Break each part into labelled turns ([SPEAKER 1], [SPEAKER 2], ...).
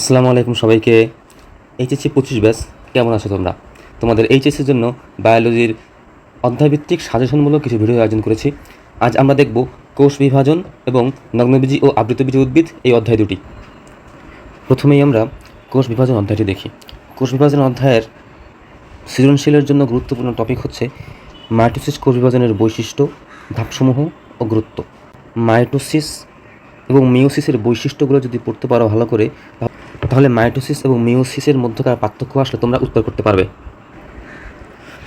[SPEAKER 1] আসসালামু আলাইকুম সবাইকে। এইচএসসি পঁচিশ ব্যাস কেমন আছো তোমরা? তোমাদের এইচএসসির জন্য বায়োলজির অধ্যায়ভিত্তিক সাজেশনমূলক কিছু ভিডিও আয়োজন করেছি। আজ আমরা দেখব কোষ বিভাজন এবং নগ্নবীজি ও আবৃতবীজি উদ্ভিদ এই অধ্যায় দুটি। প্রথমেই আমরা কোষ বিভাজন অধ্যায়টি দেখি। কোষ বিভাজন অধ্যায়ের সৃজনশীলের জন্য গুরুত্বপূর্ণ টপিক হচ্ছে মাইটোসিস কোষ বিভাজনের বৈশিষ্ট্য, ধাপসমূহ ও গুরুত্ব। মাইটোসিস এবং মিওসিসের বৈশিষ্ট্যগুলো যদি পড়তে পারো ভালো করে তাহলে মাইটোসিস এবং মিওসিসের মধ্যকার পার্থক্য আসলে তোমরা উত্তর করতে পারবে।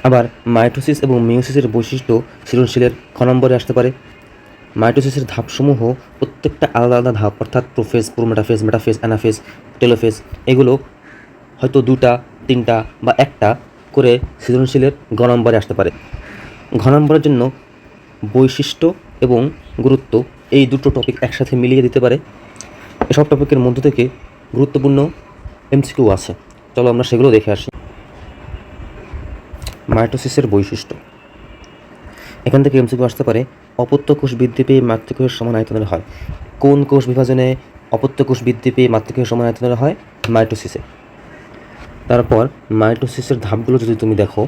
[SPEAKER 1] আবার মাইটোসিস এবং মিওসিসের বৈশিষ্ট্য সৃজনশীলের খ নম্বরে আসতে পারে। মাইটোসিসের ধাপসমূহ প্রত্যেকটা আলাদা আলাদা ধাপ, অর্থাৎ prophase, prometaphase, metaphase, anaphase, telophase, এগুলো হয়তো দুটা, তিনটা বা একটা করে সৃজনশীলের গ নম্বরে আসতে পারে। ঘ নম্বরের জন্য বৈশিষ্ট্য এবং গুরুত্ব এই দুটো টপিক একসাথে মিলিয়ে দিতে পারে। এসব টপিকের মধ্য থেকে গুরুত্বপূর্ণ এমসিকিউ আছে। চলো আমরা সেগুলো দেখে আসি। মাইটোসিসের বৈশিষ্ট্য। এখান থেকে এমসিকিউ আসতে পারে, অপত্য কোষ বৃদ্ধি পেয়ে মাতৃকোষের সমান আয়তনের হয়। কোন কোষ বিভাজনে অপত্য কোষ বৃদ্ধি পেয়ে মাতৃকোষের সমান আয়তনের হয়? মাইটোসিসে তারপর মাইটোসিসের ধাপগুলো যদি তুমি দেখো।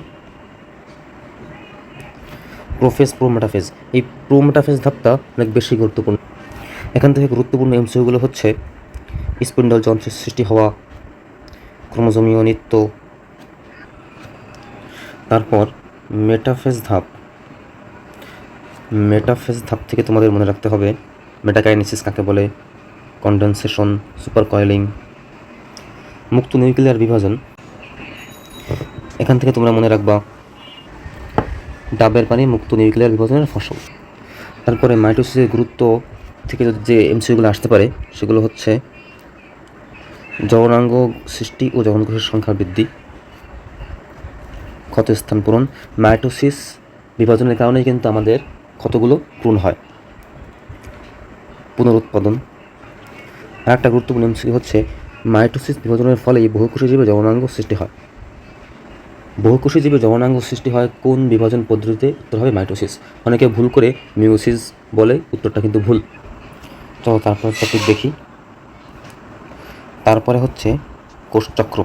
[SPEAKER 1] Prophase prometaphase. এই প্রোমেটাফেজ ধাপটা অনেক বেশি গুরুত্বপূর্ণ। এখান থেকে গুরুত্বপূর্ণ এমসিউগুলো হচ্ছে স্পিন্ডল যন্ত্রের সৃষ্টি হওয়া ক্রোমোজোমীয় নিত্য। তারপর মেটাফেজ ধাপ। মেটাফেজ ধাপ থেকে তোমাদের মনে রাখতে হবে, মেটাকাইনেসিস কাকে বলে? কন্ডেনসেশন সুপার কয়েলিং মুক্ত নিউক্লিয়ার বিভাজন। এখান থেকে তোমরা মনে রাখবা, ডাবের পানি মুক্ত নিউক্লিয়ার বিভাজনের ফসল। তারপরে মাইটোসিসের গুরুত্ব থেকে যে এমসিগুলো আসতে পারে, সেগুলো হচ্ছে যৌনাঙ্গ সৃষ্টি ও যৌনকোষের সংখ্যা বৃদ্ধি। ক্ষত স্থান পূরণ। মাইটোসিস বিভাজনের কারণেই কিন্তু আমাদের ক্ষতগুলো পূরণ হয়। পুনরুৎপাদন। আর একটা গুরুত্বপূর্ণ এমসিকিউ হচ্ছে মাইটোসিস বিভাজনের ফলেই বহুকোষী জীবে যৌনাঙ্গ সৃষ্টি হয়। বহুকোষী জীবে যৌনাঙ্গ সৃষ্টি হয় কোন বিভাজন পদ্ধতিতে? উত্তর হবে মাইটোসিস। অনেকে ভুল করে মিউসিস বলে, উত্তরটা কিন্তু ভুল। চলো তারপর টপিক দেখি। তারপরে হচ্ছে কোষচক্র।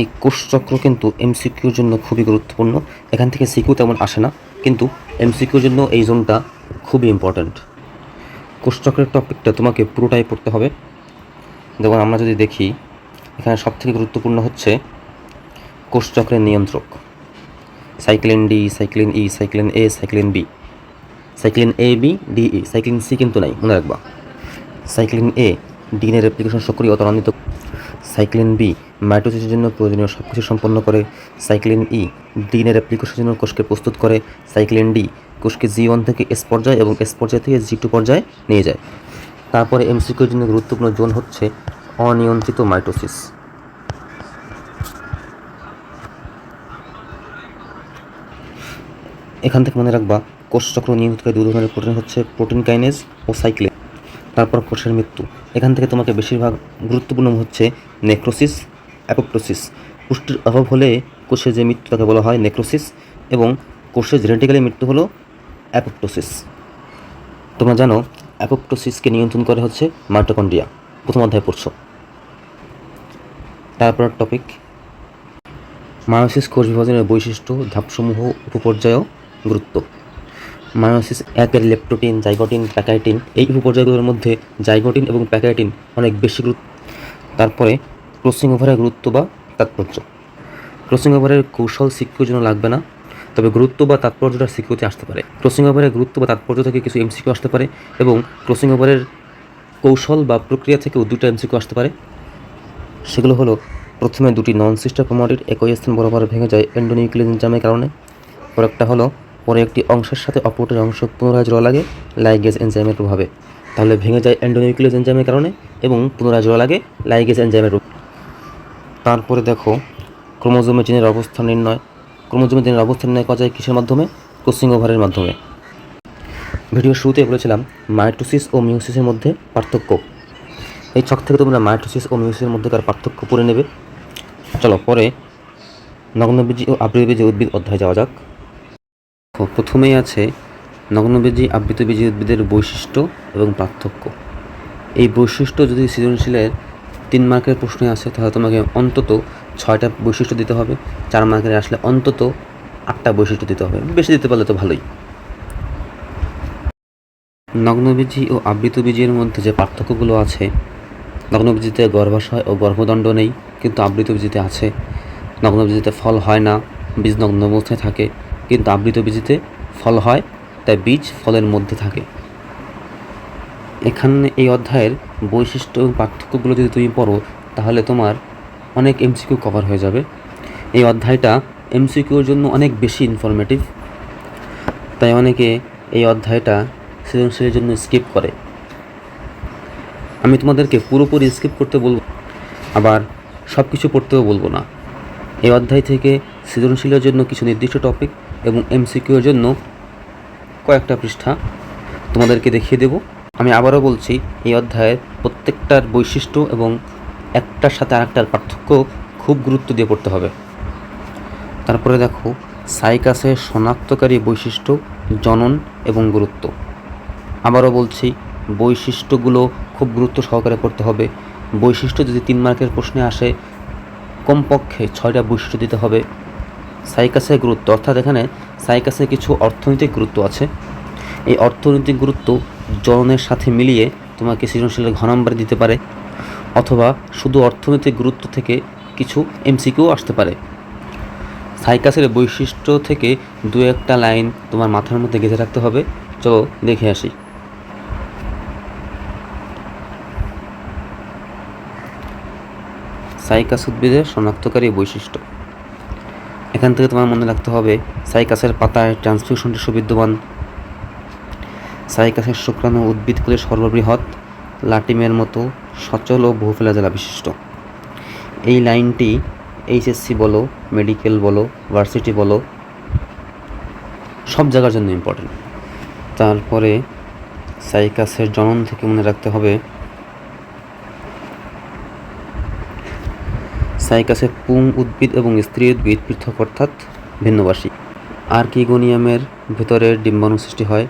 [SPEAKER 1] এই কোষচক্র কিন্তু এমসিকিউর জন্য খুবই গুরুত্বপূর্ণ। এখান থেকে সিকিউ তেমন আসে না, কিন্তু এমসিকিউর জন্য এই জোনটা খুবই ইম্পর্ট্যান্ট কোষচক্রের টপিকটা তোমাকে পুরোটাই পড়তে হবে। যেমন আমরা যদি দেখি, এখানে সবথেকে গুরুত্বপূর্ণ হচ্ছে কোষচক্রের নিয়ন্ত্রক। Cyclin D, cyclin E, cyclin A, cyclin B. Cyclin A, B, D, E, cyclin C কিন্তু নাই, মনে রাখবা। সাইক্লিন এ ডিএনএ রেপ্লিকেশন সক্রিয় ত্বরান্বিত। সাইক্লিন বি মাইটোসিসের জন্য প্রয়োজনীয় সব কিছু সম্পন্ন করে। সাইক্লিন ই ডিএনএ রেপ্লিকেশনের জন্য কোষকে প্রস্তুত করে। সাইক্লিন ডি কোষকে জি ওয়ান থেকে এস পর্যায়ে এবং এস পর্যায় থেকে জি টু পর্যায়ে নিয়ে যায়। তারপরে এমসিকিউর জন্য গুরুত্বপূর্ণ জোন হচ্ছে অনিয়ন্ত্রিত মাইটোসিস। এখান থেকে মনে রাখবা কোষচক্র নিয়ন্ত্রণকারী দু ধরনের প্রোটিন হচ্ছে প্রোটিন কাইনেজ ও সাইক্লিন। তারপর কোষের মৃত্যু। এখান থেকে তোমাকে বেশিরভাগ গুরুত্বপূর্ণ হচ্ছে নেক্রোসিস, অ্যাপোপ্টোসিস। পুষ্টির অভাব হলে কোষের যে মৃত্যু তাকে বলা হয় নেক্রোসিস এবং কোষের জেনেটিক্যালি মৃত্যু হলো অ্যাপোপ্টোসিস। তোমরা জানো, অ্যাপোপ্টোসিসকে নিয়ন্ত্রণ করে হচ্ছে মাইটোকন্ড্রিয়া। প্রথম অধ্যায় পড়ছো। তারপর টপিক মায়োসিস কোষ বিভাজনের বৈশিষ্ট্য, ধাপসমূহ উপপর্যায় গুরুত্ব। মায়োসিস একের লেপটোটিন, জাইগোটিন, প্যাকাইটিন। এই উপপর্যায়গুলোর মধ্যে জাইগোটিন এবং প্যাকাইটিন অনেক বেশি গুরুত্ব তারপরে ক্রসিং ওভারের গুরুত্ব বা তাৎপর্য। ক্রসিং ওভারের কৌশল সিকিউর জন্য লাগবে না, তবে গুরুত্ব বা তাৎপর্যটা সিকিউতে আসতে পারে। ক্রসিং ওভারের গুরুত্ব বা তাৎপর্য থেকে কিছু এমসিকিউ আসতে পারে এবং ক্রসিং ওভারের কৌশল বা প্রক্রিয়া থেকেও দুটো এমসিকিউ আসতে পারে। সেগুলো হলো, প্রথমে দুটি নন সিস্টার ক্রোমাটিড একই স্থান বরাবর ভেঙে যায় এন্ডোনিউক্লিয়াস এনজামের কারণে। পরেরটা হলো পরে একটি অংশের সাথে অপরটির অংশ পুনরায় জোড়া লাগে লাইগেজ এনজাইমের প্রভাবে। তাহলে ভেঙে যায় এন্ডোনিউক্লিয়াস এনজাইমের কারণে এবং পুনরায় জোড়া লাগে লাইগেজ এনজাইমের রূপ। তারপরে দেখো ক্রোমোজোমে জিনের অবস্থান নির্ণয়। ক্রোমোজোমে জিনের অবস্থান নির্ণয় করা যায় কিসের মাধ্যমে? ক্রসিং ওভারের মাধ্যমে। ভিডিও শুরুতে বলেছিলাম মাইটোসিস ও মিউসিসের মধ্যে পার্থক্য। এই ছক থেকে তোমরা মাইটোসিস ও মিউসিসের মধ্যেকার পার্থক্য পড়ে নেবে। চলো, পরে নগ্নবীজি ও আবৃতবীজি উদ্ভিদ অধ্যায় যাওয়া যাক। তো প্রথমেই আছে নগ্নবীজি, আবৃতবীজি উদ্ভিদের বৈশিষ্ট্য এবং পার্থক্য। এই বৈশিষ্ট্য যদি সৃজনশীলের তিন মার্কের প্রশ্নে আসে, তাহলে তোমাকে অন্তত ছয়টা বৈশিষ্ট্য দিতে হবে। চার মার্কের আসলে অন্তত আটটা বৈশিষ্ট্য দিতে হবে। বেশি দিতে পারলে তো ভালোই। নগ্নবীজি ও আবৃতবীজের মধ্যে যে পার্থক্যগুলো আছে, নগ্নবীজিতে গর্ভাশয় ও গর্ভদণ্ড নেই, কিন্তু আবৃতবীজিতে আছে। নগ্নবীজিতে ফল হয় না, বীজ নগ্ন অবস্থায় থাকে। কিন্তু আবৃতবীজিতে ফল হয়, তাই বীজ ফলের মধ্যে থাকে। এখানে এই অধ্যায়ের বৈশিষ্ট্য এবং পার্থক্যগুলো যদি তুমি পড়ো, তাহলে তোমার অনেক এমসিকিউ কভার হয়ে যাবে। এই অধ্যায়টা এমসিকিউর জন্য অনেক বেশি ইনফরমেটিভ তাই অনেকে এই অধ্যায়টা সৃজনশীলের জন্য স্কিপ করে। আমি তোমাদেরকে পুরোপুরি স্কিপ করতে বলব, আবার সব কিছু পড়তেও বলব না। এই অধ্যায় থেকে সৃজনশীলের জন্য কিছু নির্দিষ্ট টপিক এবং এমসিকিউর জন্য কয়েকটা পৃষ্ঠা তোমাদেরকে দেখিয়ে দেব। আমি আবারও বলছি, এই অধ্যায়ের প্রত্যেকটার বৈশিষ্ট্য এবং একটার সাথে আরেকটার পার্থক্য খুব গুরুত্ব দিয়ে পড়তে হবে। তারপরে দেখো, সাইকাসের শনাক্তকারী বৈশিষ্ট্য, জনন এবং গুরুত্ব। আবারও বলছি, বৈশিষ্ট্যগুলো খুব গুরুত্ব সহকারে পড়তে হবে। বৈশিষ্ট্য যদি তিন মার্কের প্রশ্নে আসে, কমপক্ষে ছয়টা বৈশিষ্ট্য দিতে হবে। সাইকাসের গুরুত্ব, অর্থাৎ এখানে সাইকাসের কিছু অর্থনৈতিক গুরুত্ব আছে। এই অর্থনৈতিক গুরুত্ব জননের সাথে মিলিয়ে তোমাকে সৃজনশীলের ঘ নাম্বার দিতে পারে, অথবা শুধু অর্থনৈতিক গুরুত্ব থেকে কিছু এমসিকিউ আসতে পারে। সাইকাসের বৈশিষ্ট্য থেকে দু একটা লাইন তোমার মাথার মধ্যে গেঁথে রাখতে হবে। চলো দেখে আসি। সাইকাস উদ্ভিদের শনাক্তকারী বৈশিষ্ট্য। এখান থেকে তোমার মনে রাখতে হবে, সাইকাসের পাতায় ট্রান্সফিউশন টিস্যু বিদ্যমান সাইকাসের শুক্রাণু উদ্ভিদকুলের সর্ববৃহৎ লাটিমের মতো সচল ও বহুফেলা জেলা বিশিষ্ট। এই লাইনটি এইচএসসি বলো, মেডিকেল বলো, ভার্সিটি বলো, সব জায়গার জন্য ইম্পর্টেন্ট তারপরে সাইকাসের জনন থেকে মনে রাখতে হবে সাইকাসে পুং উদ্ভিদ এবং স্ত্রী উদ্ভিদ পৃথক অর্থাৎ ভিন্নবাসী। আর্কিগোনিয়ামের ভেতরে ডিম্বাণু সৃষ্টি হয়।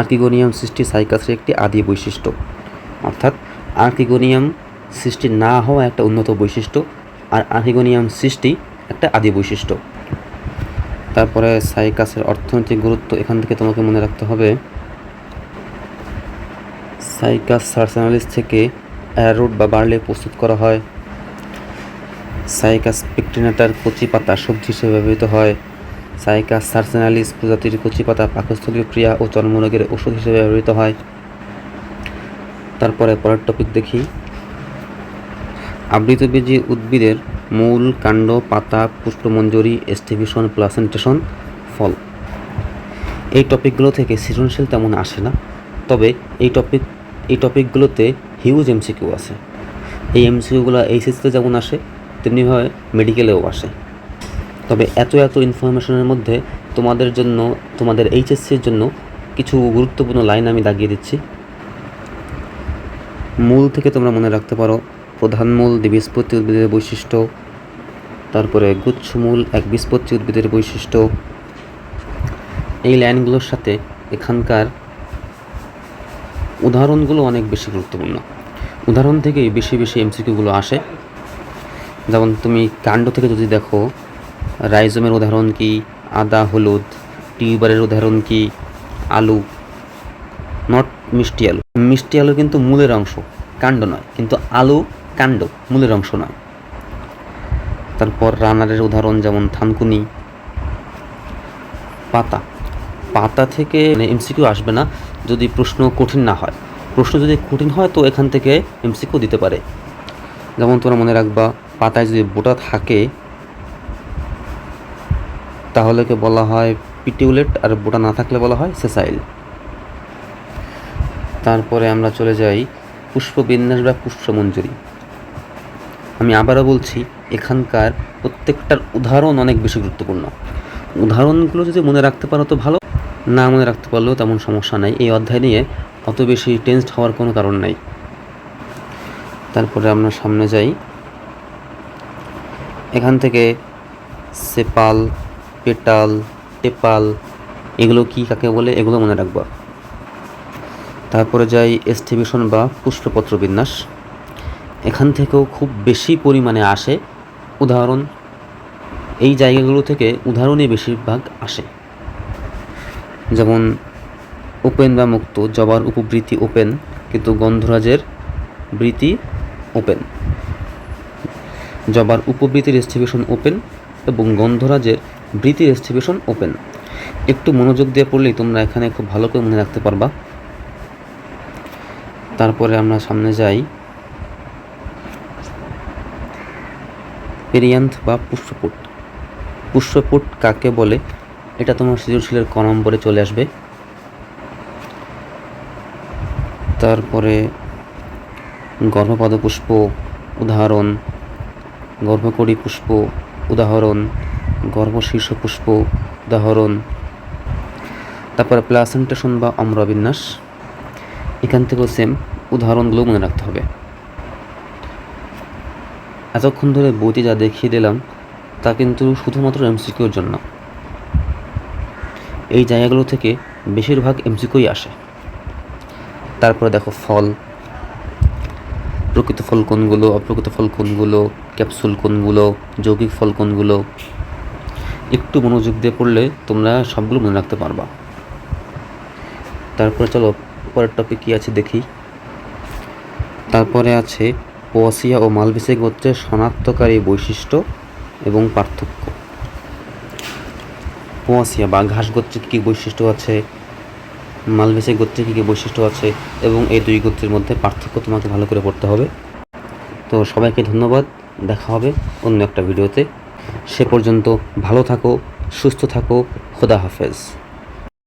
[SPEAKER 1] আর্কিগোনিয়াম সৃষ্টি সাইকাসের একটি আদি বৈশিষ্ট্য। অর্থাৎ আর্কিগোনিয়াম সৃষ্টি না হওয়া একটা উন্নত বৈশিষ্ট্য আর আর্কিগোনিয়াম সৃষ্টি একটা আদি বৈশিষ্ট্য। তারপরে সাইকাসের অর্থনৈতিক গুরুত্ব এখান থেকে তোমাকে মনে রাখতে হবে। সাইকাস সার্সেনালিস থেকে অ্যারোট বা বার্লে প্রস্তুত করা হয়। সাইকাস পিকটিনাটার কচি পাতা সবজি হিসেবে ব্যবহৃত হয়। সাইকাস সার্সেনালিস প্রজাতির কচি পাতা পাকস্থলীয় ক্রিয়া ও চর্মরোগের ওষুধ হিসেবে ব্যবহৃত হয়। তারপরে পরের টপিক দেখি। আবৃতবীজী উদ্ভিদের মূল কাণ্ড, পাতা, পুষ্পমঞ্জরি এস্টিভিশন প্লাসেন্টেশন ফল। এই টপিকগুলো থেকে সৃজনশীল তেমন আসে না, তবে এই টপিক এই টপিকগুলোতে হিউজ এমসিকিউ আছে। এই এমসিকিউগুলো এইচএসিতে যেমন আসে তেমনিভাবে মেডিকেলেও আসে। তবে এত এত ইনফরমেশনের মধ্যে তোমাদের জন্য, তোমাদের এইচএসসির জন্য কিছু গুরুত্বপূর্ণ লাইন আমি দাগিয়ে দিচ্ছি। মূল থেকে তোমরা মনে রাখতে পারো, প্রধান মূল দ্বিবীজপত্রী উদ্ভিদের বৈশিষ্ট্য, তারপরে গুচ্ছমূল এক বীজপত্রী উদ্ভিদের বৈশিষ্ট্য। এই লাইনগুলোর সাথে এখানকার উদাহরণগুলো অনেক বেশি গুরুত্বপূর্ণ। উদাহরণ থেকেই বেশি বেশি এমসিকিউগুলো আসে। যেমন তুমি কাণ্ড থেকে যদি দেখো, রাইজমের উদাহরণ কি, আদা, হলুদ, টিউবারের উদাহরণ কি, আলু নট মিষ্টি আলু। মিষ্টি আলু কিন্তু মূলের অংশ, কাণ্ড নয়, কিন্তু আলু, কাণ্ড মূলের অংশ নয়। তারপর রানারের উদাহরণ যেমন থানকুনি, পাতা। পাতা থেকে এমসিকিউ আসবে না, যদি প্রশ্ন কঠিন না হয়। প্রশ্ন যদি কঠিন হয়, তো এখান থেকে এমসিকিউ দিতে পারে। যেমন তোমরা মনে রাখবা পাতায় যদি বোটা থাকে, তাহলে কে বলা হয় পিটিউলেট, আর বোটা না থাকলে বলা হয় সেসাইল। তারপরে আমরা চলে যাই পুষ্পবিন্যাস বা পুষ্পমঞ্জুরি। আমি আবারও বলছি, এখানকার প্রত্যেকটার উদাহরণ অনেক বেশি গুরুত্বপূর্ণ। উদাহরণগুলো যদি মনে রাখতে পারো তো ভালো, না মনে রাখতে পারলেও তেমন সমস্যা নাই। এই অধ্যায় নিয়ে অত বেশি টেন্সড হওয়ার কোনো কারণ নাই। তারপরে আমরা সামনে যাই। এখান থেকে সেপাল, পেটাল, টেপাল, এগুলো কি কাকে বলে? এগুলো মনে রাখবা। তারপরে যাই এস্টিমেশন বা পুষ্পপত্র বিন্যাস। এখান থেকেও খুব বেশি পরিমাণে আসে উদাহরণ। এই জায়গাগুলো থেকে উদাহরণই বেশিরভাগ আসে। যেমন, ওপেন বা মুক্ত, জবার উপবৃত্তি ওপেন, কিন্তু গন্ধরাজের বৃত্তি ওপেন। জবার উপবৃত্তির ডিস্ট্রিবিউশন ওপেন এবং গন্ধরাজের বৃত্তির ডিস্ট্রিবিউশন ওপেন। একটু মনোযোগ দিয়ে পড়লেই তোমরা এখানে খুব ভালো করে মনে রাখতে পারবা। তারপরে আমরা সামনে যাই। পেরিয়ান্থ বা পুষ্পপুট পুষ্পপুট কাকে বলে? এটা তোমার সৃজনশীলের ক নম্বরে চলে আসবে। তারপরে গর্ভপাদ পুষ্প উদাহরণ। গর্ভকরী পুষ্প, উদাহরণ, গর্ভশীর্ষ পুষ্প, উদাহরণ। তারপরে প্লাসেন্টেশন বা অম্রবিন্যাস এখান থেকেও সেম উদাহরণগুলো মনে রাখতে হবে। এতক্ষণ ধরে বইটি যা দেখিয়ে দিলাম, তা কিন্তু শুধুমাত্র এমসিকিউর জন্য। এই জায়গাগুলো থেকে বেশিরভাগ এমসিকিউই আসে। তারপরে দেখো ফল প্রকৃত ফল কোনগুলো, অপ্রকৃত ফল কোনগুলো, ক্যাপসুল কোনগুলো, যৌগিক ফল কোনগুলো? একটু মনোযোগ দিয়ে পড়লে তোমরা সবগুলো মনে রাখতে পারবা। তারপরে চলো, পরের টপিক কী আছে দেখি। তারপরে আছে পোয়াসিয়া ও মালবেসি গোত্রের শনাক্তকারী বৈশিষ্ট্য এবং পার্থক্য। পোয়াসিয়া বা ঘাস গোত্রের কী কী বৈশিষ্ট্য আছে? মালবেসি গোত্রের কী কী বৈশিষ্ট্য আছে এবং এই দুই গোত্রের মধ্যে পার্থক্য তোমাকে ভালো করে পড়তে হবে। তো সবাইকে ধন্যবাদ। দেখা হবে অন্য একটা ভিডিওতে। সে পর্যন্ত ভালো থাকো, সুস্থ থাকো, খোদা হাফেজ।